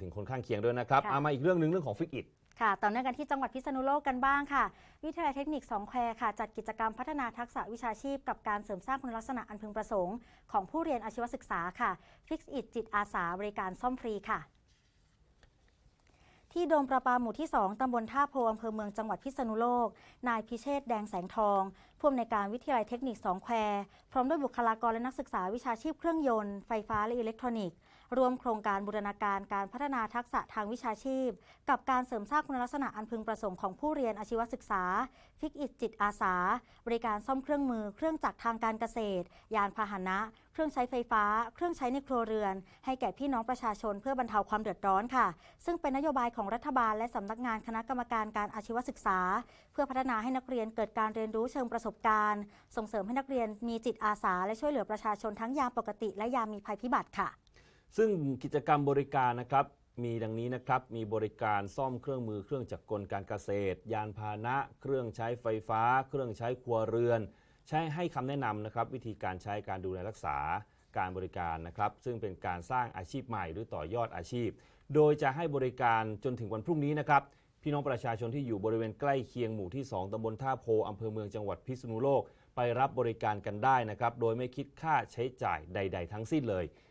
ถึงคนข้างเคียงด้วยนะครับค่ะ เอามาอีกเรื่องหนึ่งเรื่องของฟิกอิด ค่ะต่อเนื่องกันที่จังหวัดพิษณุโลกกันบ้างค่ะ วิทยาลัยเทคนิคสองแควค่ะ จัดกิจกรรมพัฒนาทักษะวิชาชีพ กับการเสริมสร้างคุณลักษณะอันพึงประสงค์ ของผู้เรียนอาชีวศึกษาค่ะ Fix It จิตอาสาบริการซ่อมฟรีค่ะ ที่โดมประปาหมู่ที่ 2 ตำบลท่าโพอำเภอเมืองจังหวัดพิษณุโลก นายพิเชษฐ์แดงแสงทอง ผู้อำนวยการวิทยาลัยเทคนิคสองแควพร้อมด้วยบุคลากรและนักศึกษาวิชาชีพเครื่องยนต์ ไฟฟ้าและอิเล็กทรอนิกส์ร่วมโครงการบูรณาการการพัฒนาทักษะทางวิชาชีพ กับการเสริมสร้างคุณลักษณะอันพึงประสงค์ของผู้เรียนอาชีวศึกษา ฟิกอิดจิตอาสา บริการซ่อมเครื่องมือ เครื่องจักรทางการเกษตร ยานพาหนะ เครื่องใช้ไฟฟ้า เครื่องใช้ในครัวเรือน ให้แก่พี่น้องประชาชนเพื่อบรรเทาความเดือดร้อนค่ะ ซึ่งเป็นนโยบายของรัฐบาลและสำนักงานคณะกรรมการการอาชีวศึกษา เพื่อพัฒนาให้นักเรียนเกิดการเรียนรู้เชิงประสบการณ์ ส่งเสริมให้นักเรียนมีจิตอาสา และช่วยเหลือประชาชนทั้งยามปกติ และยามมีภัยพิบัติค่ะ ซึ่งกิจกรรมบริการนะครับมีดังนี้นะครับมีบริการซ่อมเครื่องมือเครื่องจักรกลการเกษตร ยานพาหนะ เครื่องใช้ไฟฟ้า เครื่องใช้ครัวเรือน ใช้ให้คำแนะนำนะครับ วิธีการใช้การดูแลรักษาการบริการนะครับ ซึ่งเป็นการสร้างอาชีพใหม่หรือต่อยอดอาชีพ โดยจะให้บริการจนถึงวันพรุ่งนี้นะครับ พี่น้องประชาชนที่อยู่บริเวณใกล้เคียงหมู่ที่ 2ตำบลท่าโพอำเภอเมืองจังหวัดพิษณุโลก ไปรับบริการกันได้นะครับ โดยไม่คิดค่าใช้จ่ายใด ๆ ทั้งสิ้นเลย